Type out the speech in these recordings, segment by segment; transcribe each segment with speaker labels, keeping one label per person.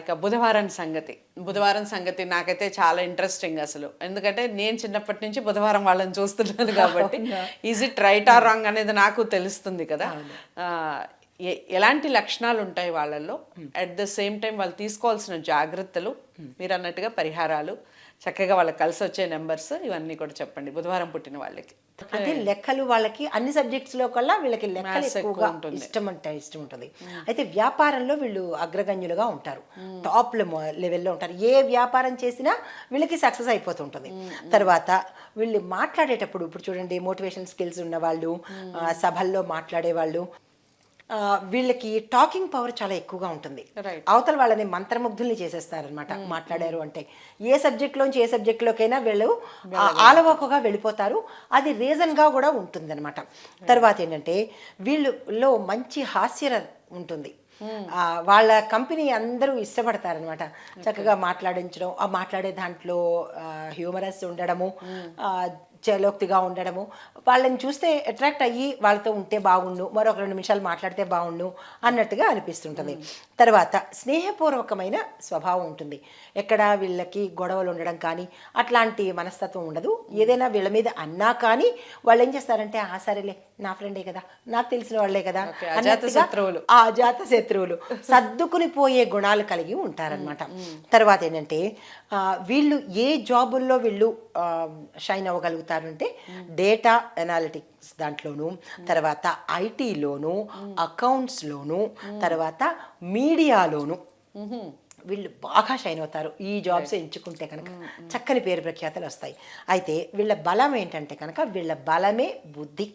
Speaker 1: ఇక బుధవారం సంగతి. బుధవారం సంగతి నాకైతే చాలా ఇంట్రెస్టింగ్ అసలు. ఎందుకంటే నేను చిన్నప్పటి నుంచి బుధవారం వాళ్ళని చూస్తున్నాను కాబట్టి is it right or wrong అనేది నాకు తెలుస్తుంది కదా. ఎలాంటి లక్షణాలు ఉంటాయి వాళ్ళల్లో? అట్ ద సేమ్ టైం వాళ్ళు తీసుకోవాల్సిన జాగ్రత్తలు మీరు అన్నట్టుగా పరిహారాలు చక్కగా వాళ్ళకి కలిసి వచ్చే నెంబర్స్ ఇవన్నీ కూడా చెప్పండి. బుధవారం పుట్టిన వాళ్ళకి.
Speaker 2: అంటే లెక్కలు వాళ్ళకి అన్ని సబ్జెక్ట్స్లో కల్లా వీళ్ళకి లెక్కలు ఎక్కువగా. ఇష్టం అంటే ఇష్టం ఉంటుంది. అయితే వ్యాపారంలో వీళ్ళు అగ్రగణ్యులుగా ఉంటారు. టాప్ లెవెల్లో ఉంటారు. ఏ వ్యాపారం చేసినా వీళ్ళకి సక్సెస్ అయిపోతుంటుంది తర్వాత వీళ్ళు మాట్లాడేటప్పుడు ఇప్పుడు చూడండి మోటివేషన్ స్కిల్స్ ఉన్న వాళ్ళు సభల్లో మాట్లాడే వాళ్ళు వీళ్ళకి టాకింగ్ పవర్ చాలా ఎక్కువగా ఉంటుంది. అవతల వాళ్ళని మంత్రముగ్ధుల్ని చేసేస్తారనమాట మాట్లాడారు అంటే. ఏ సబ్జెక్ట్లోంచి ఏ సబ్జెక్ట్లోకైనా వీళ్ళు ఆలవోకగా వెళ్ళిపోతారు. అది రీజన్గా కూడా ఉంటుందన్నమాట. తర్వాత ఏంటంటే వీళ్ళలో మంచి హాస్య ఉంటుంది. ఆ, వాళ్ళ కంపెనీ అందరూ ఇష్టపడతారనమాట చక్కగా మాట్లాడించడం ఆ మాట్లాడే దాంట్లో హ్యూమరస్ ఉండడము ఆ, చలోక్తిగా ఉండడము. వాళ్ళని చూస్తే అట్రాక్ట్ అయ్యి వాళ్ళతో ఉంటే బాగుండు మరొక రెండు నిమిషాలు మాట్లాడితే బాగుండు అన్నట్టుగా అనిపిస్తుంటుంది. తర్వాత స్నేహపూర్వకమైన స్వభావం ఉంటుంది. ఎక్కడ వీళ్ళకి గొడవలు ఉండడం కానీ అట్లాంటి మనస్తత్వం ఉండదు. ఏదైనా వీళ్ళ మీద అన్నా కానీ వాళ్ళు ఏం చేస్తారంటే ఆ సరేలే నా ఫ్రెండే కదా నాకు తెలిసిన వాళ్ళే కదా
Speaker 1: శత్రువులు.
Speaker 2: ఆ జాత శత్రువులు. సర్దుకుని పోయే గుణాలు కలిగి ఉంటారనమాట తర్వాత ఏంటంటే వీళ్ళు ఏ జాబుల్లో వీళ్ళు షైన్ అవ్వగలుగుతారంటే డేటా ఎనాలిటిక్స్ దాంట్లోను తర్వాత ఐటీలోను అకౌంట్స్లోను తర్వాత మీడియాలోను వీళ్ళు బాగా షైన్ అవుతారు ఈ జాబ్స్ ఎంచుకుంటే కనుక. చక్కని పేరు ప్రఖ్యాతలు వస్తాయి. అయితే వీళ్ళ బలం ఏంటంటే కనుక వీళ్ళ బలమే బుద్ధి.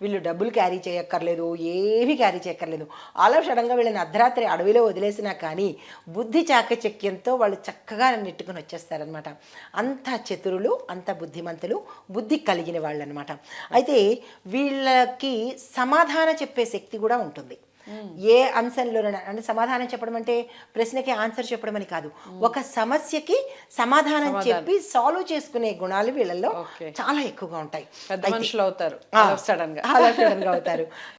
Speaker 2: వీళ్ళు డబ్బులు క్యారీ చేయక్కర్లేదు ఏమీ క్యారీ చేయక్కర్లేదు. ఆలో సడన్గా వీళ్ళని అర్ధరాత్రి అడవిలో వదిలేసినా కానీ బుద్ధి చాకచక్యంతో వాళ్ళు చక్కగా నెట్టుకుని వచ్చేస్తారనమాట అంత చతురులు అంత బుద్ధిమంతులు బుద్ధి కలిగిన వాళ్ళు అనమాట అయితే వీళ్ళకి సమాధాన చెప్పే శక్తి కూడా ఉంటుంది. ఏ అంశంలోనైనా అంటే సమాధానం చెప్పడం అంటే ప్రశ్నకి ఆన్సర్ చెప్పడం అని కాదు. ఒక సమస్యకి సమాధానం చెప్పి సాల్వ్ చేసుకునే గుణాలు వీళ్ళల్లో. చాలా ఎక్కువగా ఉంటాయి.
Speaker 1: అవుతారు.
Speaker 2: అవుతారు.